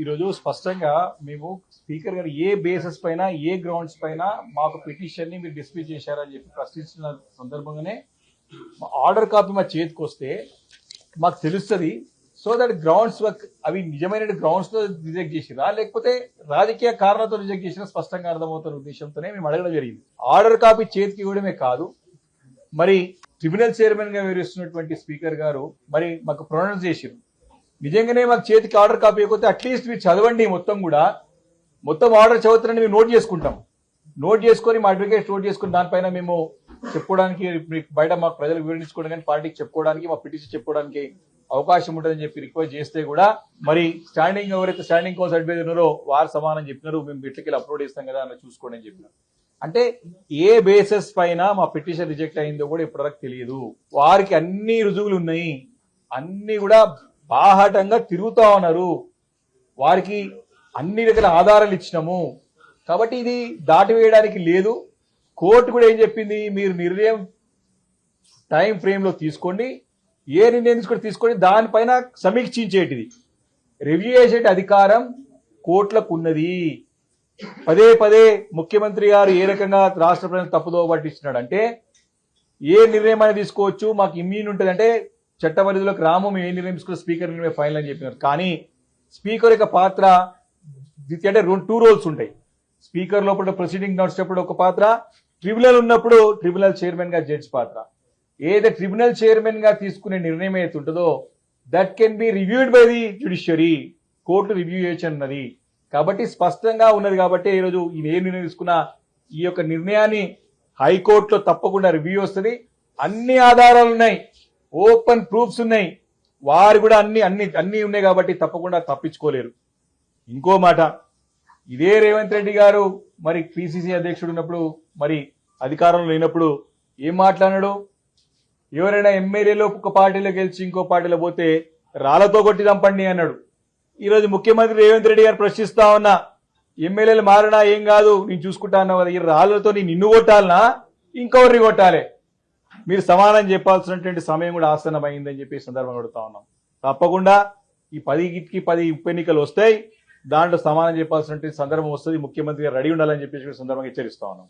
ఈరోజు స్పష్టంగా మేము స్పీకర్ గారు ఏ బేసిస్ పైన ఏ గ్రౌండ్స్ పైన మాకు పిటిషన్ని మీరు డిస్ప్యూట్ చేశారని చెప్పి ప్రశ్నించిన సందర్భంగానే ఆర్డర్ కాపీ మా చేతికి వస్తే మాకు తెలుస్తుంది. సో దట్ గ్రౌండ్స్ వర్క్ అవి నిజమైన గ్రౌండ్స్తో రిజెక్ట్ చేసిరా లేకపోతే రాజకీయ కారణాలతో రిజెక్ట్ చేసిన స్పష్టంగా అర్థమవుతున్న ఉద్దేశంతోనే మేము అడగడం జరిగింది. ఆర్డర్ కాపీ చేతికి ఇవ్వడమే కాదు మరి ట్రిబ్యునల్ చైర్మన్గా వివరిస్తున్నటువంటి స్పీకర్ గారు మరి మాకు ప్రొనౌన్స్ చేసిరు నిజంగానే మాకు చేతికి ఆర్డర్ కాపీ అయిపోతే అట్లీస్ట్ మీరు చదవండి మొత్తం కూడా. మొత్తం ఆర్డర్ చదువుతారని మేము నోట్ చేసుకుంటాం. నోట్ చేసుకొని మా అడ్వకేట్ నోట్ చేసుకుని దానిపైన మేము చెప్పుకోవడానికి మీకు బయట మాకు ప్రజలకు వివరించుకోవడం కానీ పార్టీకి చెప్పుకోవడానికి మా పిటిషన్ చెప్పుకోవడానికి అవకాశం ఉంటుందని చెప్పి రిక్వెస్ట్ చేస్తే కూడా మరి స్టాండింగ్ ఎవరైతే స్టాండింగ్ కోసం అడ్వైజర్ ఉన్నారో వారు సమానం చెప్పినారు. మేము బిట్లకి అప్లోడ్ చేస్తాం కదా అని చూసుకోండి అని చెప్పినారు. అంటే ఏ బేసిస్ పైన మా పిటిషన్ రిజెక్ట్ అయిందో కూడా ఇప్పటివరకు తెలియదు. వారికి అన్ని రుజువులు ఉన్నాయి. అన్ని కూడా బాహాటంగా తిరుగుతూ ఉన్నారు. వారికి అన్ని రకాల ఆధారాలు ఇచ్చినాము. కాబట్టి ఇది దాటివేయడానికి లేదు. కోర్టు కూడా ఏం చెప్పింది? మీరు నిర్ణయం టైం ఫ్రేమ్లో తీసుకోండి. ఏ నిర్ణయం తీసుకొని తీసుకోండి. దానిపైన సమీక్షించేటిది. రివ్యూ చేసే అధికారం కోర్టులకు ఉన్నది. పదే పదే ముఖ్యమంత్రి గారు ఏ రకంగా రాష్ట్ర ప్రజలు తప్పుదో పట్టిస్తున్నాడు అంటే ఏ నిర్ణయం అయినా తీసుకోవచ్చు. మాకు ఇమ్యూన్ ఉంటుంది చట్టపరిధిలోకి రాము మేము ఏ నిర్ణయం తీసుకున్న స్పీకర్ నిర్ణయం ఫైనల్ అని చెప్పినారు. కానీ స్పీకర్ యొక్క పాత్ర ఇది అంటే రెండు టూ రోల్స్ ఉంటాయి. స్పీకర్ లోపల ప్రొసీడింగ్ నడిచేటప్పుడు ఒక పాత్ర ట్రిబ్యునల్ ఉన్నప్పుడు ట్రిబ్యునల్ చైర్మన్గా జడ్జ్ పాత్ర. ఏదైతే ట్రిబ్యునల్ చైర్మన్గా తీసుకునే నిర్ణయం ఏదైతే ఉంటుందో that can be reviewed by the judiciary court review చేయొచ్చు అన్నది కాబట్టి స్పష్టంగా ఉన్నది కాబట్టి ఈరోజు ఈ ఏ నిర్ణయం తీసుకున్నా ఈ యొక్క నిర్ణయాన్ని హైకోర్టులో తప్పకుండా రివ్యూ వస్తుంది. అన్ని ఆధారాలు ఉన్నాయి. ఓపెన్ ప్రూఫ్స్ ఉన్నాయి. వారు కూడా అన్ని అన్ని అన్ని ఉన్నాయి కాబట్టి తప్పకుండా తప్పించుకోలేరు. ఇంకో మాట ఇదే రేవంత్ రెడ్డి గారు మరి పిసిసి అధ్యక్షుడు ఉన్నప్పుడు మరి అధికారంలో లేనప్పుడు ఏం మాట్లాడాడు? ఎవరైనా ఎమ్మెల్యేలో ఒక పార్టీలో గెలిచి ఇంకో పార్టీలో పోతే రాళ్ళతో కొట్టి చంపండి అన్నాడు. ఈరోజు ముఖ్యమంత్రి రేవంత్ రెడ్డి గారు ప్రశ్నిస్తా ఉన్నా ఎమ్మెల్యేలు మారినా ఏం కాదు నేను చూసుకుంటా అన్నావు కదా ఈ రాళ్ళతో నిన్ను కొట్టాలనా? ఇంకొకరిని కొట్టాలి? మీరు సమాధానం చెప్పాల్సినటువంటి సమయం కూడా ఆసన్నమైందని చెప్పి సందర్భంగా అడుగుతా ఉన్నాం. తప్పకుండా ఈ పదికి పది ఉప ఎన్నికలు వస్తాయి. దాంట్లో సమాధానం చెప్పాల్సినటువంటి సందర్భం వస్తుంది. ముఖ్యమంత్రి గారు రెడీ ఉండాలని చెప్పేసి సందర్భంగా హెచ్చరిస్తా ఉన్నాం.